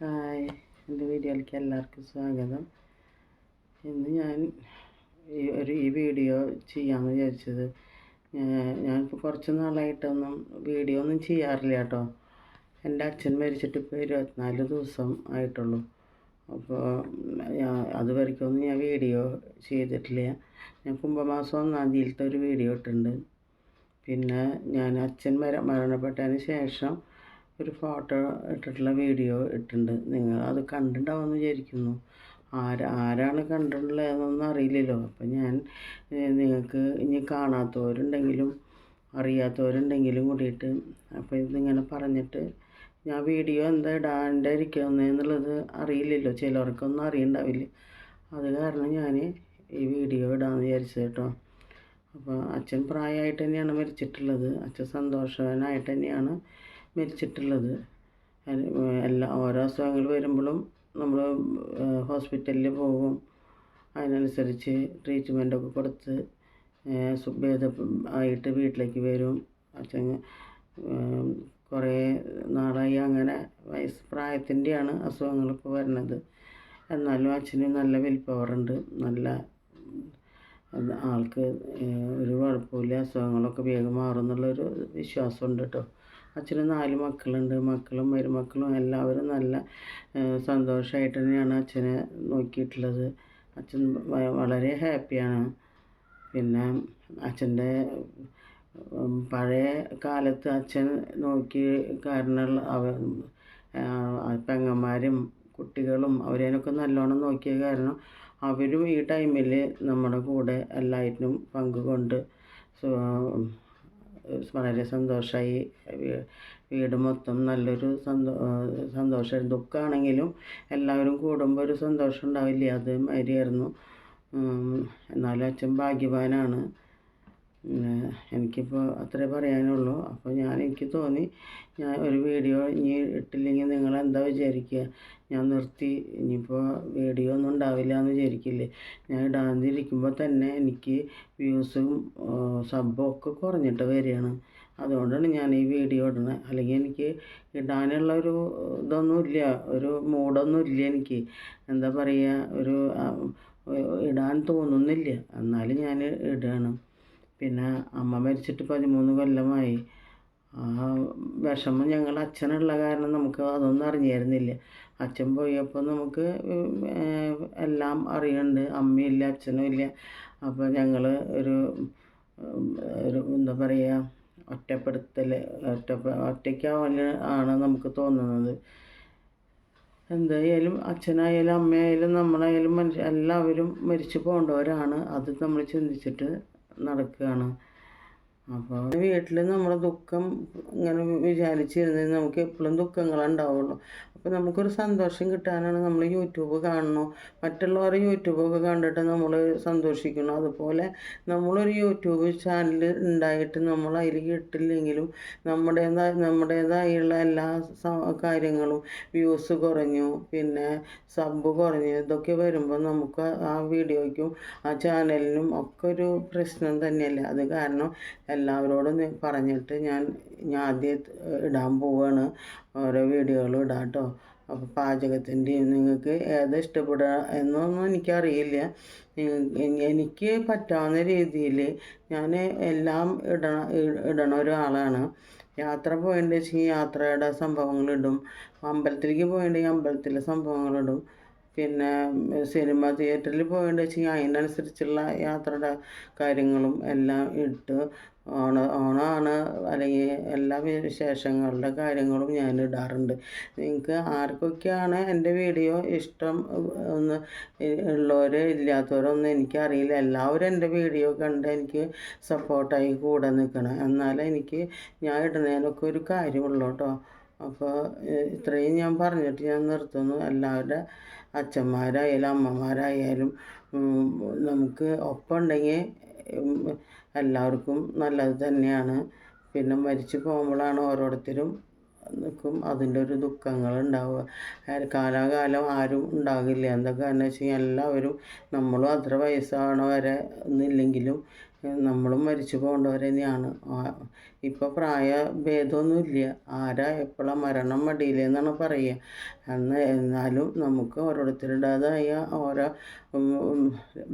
Hi എന്റെ വീഡിയോയിലേക്ക് എല്ലാവർക്കും സ്വാഗതം. ഇന്ന് ഞാൻ ഈ ഒരു ഈ വീഡിയോ ചെയ്യാമെന്ന് വിചാരിച്ചത്. ഞാനിപ്പോൾ കുറച്ച് നാളായിട്ടൊന്നും വീഡിയോ ഒന്നും ചെയ്യാറില്ല കേട്ടോ. എന്റെ അച്ഛൻ മരിച്ചിട്ട് ഇപ്പോൾ ഇരുപത്തിനാല് ദിവസം ആയിട്ടുള്ളൂ. അപ്പോൾ അതുവരയ്ക്കൊന്നും ഞാൻ വീഡിയോ ചെയ്തിട്ടില്ല. ഞാൻ കുംഭമാസം ഒന്നാം തീയതിയിലത്തെ ഒരു വീഡിയോ ഇട്ടിട്ടുണ്ട്. പിന്നെ ഞാൻ അച്ഛൻ മര മരണപ്പെട്ടതിന് ശേഷം ഒരു ഫോട്ടോ ഇട്ടിട്ടുള്ള വീഡിയോ ഇട്ടിട്ടുണ്ട്. നിങ്ങൾ അത് കണ്ടിട്ടുണ്ടാവുമെന്ന് വിചാരിക്കുന്നു. ആരാ ആരാണ് കണ്ടിട്ടുള്ളതെന്നൊന്നും അറിയില്ലല്ലോ. അപ്പം ഞാൻ നിങ്ങൾക്ക് ഇനി കാണാത്തവരുണ്ടെങ്കിലും അറിയാത്തവരുണ്ടെങ്കിലും കൂടിയിട്ട് അപ്പോൾ ഇതിങ്ങനെ പറഞ്ഞിട്ട് ഞാൻ വീഡിയോ എന്താ ഇടാണ്ടിരിക്കുന്നതെന്നുള്ളത് അറിയില്ലല്ലോ. ചിലർക്കൊന്നും അറിയണ്ടാവില്ല. അത് കാരണം ഞാൻ ഈ വീഡിയോ ഇടാമെന്ന് വിചാരിച്ചത് കേട്ടോ. അപ്പോൾ അച്ഛൻ പ്രായമായിട്ട് തന്നെയാണ് മരിച്ചിട്ടുള്ളത്. അച്ഛൻ സന്തോഷവാനായിട്ട് തന്നെയാണ് മരിച്ചിട്ടുള്ളത്. എല്ലാ ഓരോ അസുഖങ്ങൾ വരുമ്പോഴും നമ്മൾ ഹോസ്പിറ്റലിൽ പോകും. അതിനനുസരിച്ച് ട്രീറ്റ്മെന്റൊക്കെ കൊടുത്ത് ഭേദ ആയിട്ട് വീട്ടിലേക്ക് വരും. അച്ഛൻ കുറേ നാളായി അങ്ങനെ വയസ്സ് പ്രായത്തിന്റെയാണ് അസുഖങ്ങളൊക്കെ വരുന്നത്. എന്നാലും അച്ഛന് നല്ല വിൽ പവറുണ്ട് നല്ല ആൾക്ക് ഒരു കുഴപ്പമില്ല. അസുഖങ്ങളൊക്കെ വേഗം മാറും എന്നുള്ളൊരു വിശ്വാസമുണ്ട് കേട്ടോ. അച്ഛന് നാല് മക്കളുണ്ട്. മക്കളും മരുമക്കളും എല്ലാവരും നല്ല സന്തോഷമായിട്ട് തന്നെയാണ് അച്ഛനെ നോക്കിയിട്ടുള്ളത്. അച്ഛൻ വളരെ ഹാപ്പിയാണ്. പിന്നെ അച്ഛന്റെ പഴയ കാലത്ത് അച്ഛൻ നോക്കി കാരണമുള്ള അവ പെങ്ങന്മാരും കുട്ടികളും അവരേനൊക്കെ നല്ലോണം നോക്കിയ കാരണം അവരും ഈ ടൈമിൽ നമ്മുടെ കൂടെ എല്ലാറ്റിനും പങ്കുകൊണ്ട് വളരെ സന്തോഷമായി വീട് മൊത്തം നല്ലൊരു സന്തോ സന്തോഷമായിരുന്നു ദുഃഖമാണെങ്കിലും എല്ലാവരും കൂടുമ്പോൾ ഒരു സന്തോഷം ഉണ്ടാവില്ലേ? അത് മാതിരിയായിരുന്നു. ഉം, എന്നാലും അച്ഛൻ ഭാഗ്യവാനാണ്. എനിക്കിപ്പോൾ അത്രേ പറയാനുള്ളൂ. അപ്പോൾ ഞാൻ എനിക്ക് തോന്നി ഞാൻ ഒരു വീഡിയോ ഇനി ഇട്ടില്ലെങ്കിൽ നിങ്ങൾ എന്താ വിചാരിക്കുക ഞാൻ നിർത്തി. ഇനിയിപ്പോൾ വീഡിയോ ഒന്നും ഉണ്ടാവില്ല എന്ന് വിചാരിക്കില്ലേ? ഞാൻ ഇടാതിരിക്കുമ്പോൾ തന്നെ എനിക്ക് വ്യൂസും സബ്ബും ഒക്കെ കുറഞ്ഞിട്ട് വരികയാണ്. അതുകൊണ്ടാണ് ഞാൻ ഈ വീഡിയോ ഇടുന്നത് അല്ലെങ്കിൽ എനിക്ക് ഇടാനുള്ള ഒരു ഇതൊന്നുമില്ല ഒരു മൂഡൊന്നുമില്ല എനിക്ക്. എന്താ പറയുക ഒരു ഇടാൻ തോന്നുന്നില്ല. എന്നാലും ഞാൻ ഇടുകയാണ് പിന്നെ അമ്മ മരിച്ചിട്ട് പതിമൂന്ന് കൊല്ലമായി. ആ വിഷമം ഞങ്ങൾ അച്ഛനുള്ള കാരണം നമുക്ക് അതൊന്നും അറിഞ്ഞായിരുന്നില്ല അച്ഛൻ പോയപ്പോൾ നമുക്ക് എല്ലാം അറിയുന്നുണ്ട്. അമ്മയില്ല അച്ഛനും ഇല്ല. അപ്പോൾ ഞങ്ങൾ ഒരു ഒരു എന്താ പറയുക ഒറ്റപ്പെടുത്തൽ ഒറ്റ ഒറ്റയ്ക്കാവൽ ആണ് നമുക്ക് തോന്നുന്നത്. എന്തായാലും അച്ഛനായാലും അമ്മയായാലും നമ്മളായാലും മനുഷ്യ എല്ലാവരും മരിച്ചു പോകേണ്ടവരാണ്. അത് നമ്മൾ ചിന്തിച്ചിട്ട് നടക്കുകയാണ്. അപ്പോൾ വീട്ടിൽ നമ്മുടെ ദുഃഖം ഇങ്ങനെ വിചാരിച്ചിരുന്നെങ്കിൽ നമുക്ക് എപ്പോഴും ദുഃഖങ്ങളുണ്ടാവുള്ളൂ അപ്പോൾ നമുക്കൊരു സന്തോഷം കിട്ടാനാണ് നമ്മൾ യൂട്യൂബ് കാണണോ. മറ്റുള്ളവർ യൂട്യൂബൊക്കെ കണ്ടിട്ട് നമ്മൾ സന്തോഷിക്കണം അതുപോലെ നമ്മളൊരു യൂട്യൂബ് ചാനൽ ഉണ്ടായിട്ട് നമ്മൾ അതിൽ കിട്ടില്ലെങ്കിലും നമ്മുടേതായ നമ്മുടേതായുള്ള എല്ലാ കാര്യങ്ങളും വ്യൂസ് കുറഞ്ഞു. പിന്നെ സബ് കുറഞ്ഞു. ഇതൊക്കെ വരുമ്പോൾ നമുക്ക് ആ വീഡിയോയ്ക്കും ആ ചാനലിനും ഒക്കെ ഒരു പ്രശ്നം തന്നെയല്ലേ? അത് കാരണം എല്ലാവരോടും പറഞ്ഞിട്ട് ഞാൻ ഞാൻ ആദ്യം ഇടാൻ പോവുകയാണ് ഓരോ വീഡിയോകളും ഇടാം കേട്ടോ. അപ്പോൾ പാചകത്തിന്റെയും നിങ്ങൾക്ക് ഏത് ഇഷ്ടപ്പെടുക എന്നൊന്നും എനിക്കറിയില്ല. എനിക്ക് പറ്റാവുന്ന രീതിയിൽ ഞാൻ എല്ലാം ഇടണ ഇടണ ഒരാളാണ്. യാത്ര പോയിട്ടുണ്ട് വെച്ചാൽ യാത്രയുടെ സംഭവങ്ങളിടും അമ്പലത്തിലേക്ക് പോയിട്ടുണ്ടെങ്കിൽ അമ്പലത്തിലെ സംഭവങ്ങളിടും പിന്നെ സിനിമ തിയേറ്ററിൽ പോയിട്ട് വെച്ചാൽ അതിനനുസരിച്ചുള്ള യാത്രയുടെ കാര്യങ്ങളും എല്ലാം ഇട്ട് ഓണ ഓണമാണ് അല്ലെങ്കിൽ എല്ലാ വിശേഷങ്ങളുടെ കാര്യങ്ങളും ഞാൻ ഇടാറുണ്ട്. നിങ്ങൾക്ക് ആർക്കൊക്കെയാണ് എന്റെ വീഡിയോ ഇഷ്ടം? ഒന്ന് ഉള്ളവർ ഇല്ലാത്തവരൊന്നും എനിക്കറിയില്ല. എല്ലാവരും എന്റെ വീഡിയോ കണ്ട് എനിക്ക് സപ്പോർട്ടായി കൂടെ നിൽക്കണം. എന്നാലേ എനിക്ക് ഞാൻ ഇടുന്നതിനൊക്കെ ഒരു കാര്യമുള്ളൂ കേട്ടോ. അപ്പോൾ ഇത്രയും ഞാൻ പറഞ്ഞിട്ട് ഞാൻ നിർത്തുന്നു. എല്ലാവരുടെ അച്ഛന്മാരായാലും അമ്മമാരായാലും നമുക്ക് ഒപ്പം ഉണ്ടെങ്കിൽ എല്ലാവർക്കും നല്ലത് തന്നെയാണ്. പിന്നെ മരിച്ചു പോകുമ്പോഴാണ് ഓരോരുത്തരും നിൽക്കും അതിന്റെ ഒരു ദുഃഖങ്ങൾ ഉണ്ടാവുക കാലാകാലം ആരും ഉണ്ടാകില്ല. എന്തൊക്കെ കാരണം വെച്ച് കഴിഞ്ഞാൽ എല്ലാവരും നമ്മളും അത്ര വയസ്സാണ് വരെ എന്നില്ലെങ്കിലും നമ്മളും മരിച്ചു പോകേണ്ടവർ തന്നെയാണ് ഇപ്പോൾ പ്രായ ഭേദമൊന്നുമില്ല ആരാ എപ്പോഴാണ് മരണം മടിയില്ലെന്നാണ് പറയുക. എന്നാൽ എന്നാലും നമുക്ക് ഓരോരുത്തരുടേതായ ഓരോ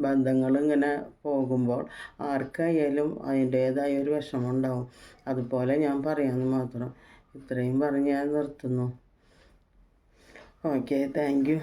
ബന്ധങ്ങൾ ഇങ്ങനെ പോകുമ്പോൾ ആർക്കായാലും അതിന്റേതായ ഒരു വിഷമം ഉണ്ടാവും. അതുപോലെ ഞാൻ പറയാമെന്ന് മാത്രം. ഇത്രയും പറഞ്ഞ് ഞാൻ നിർത്തുന്നു. Okay thank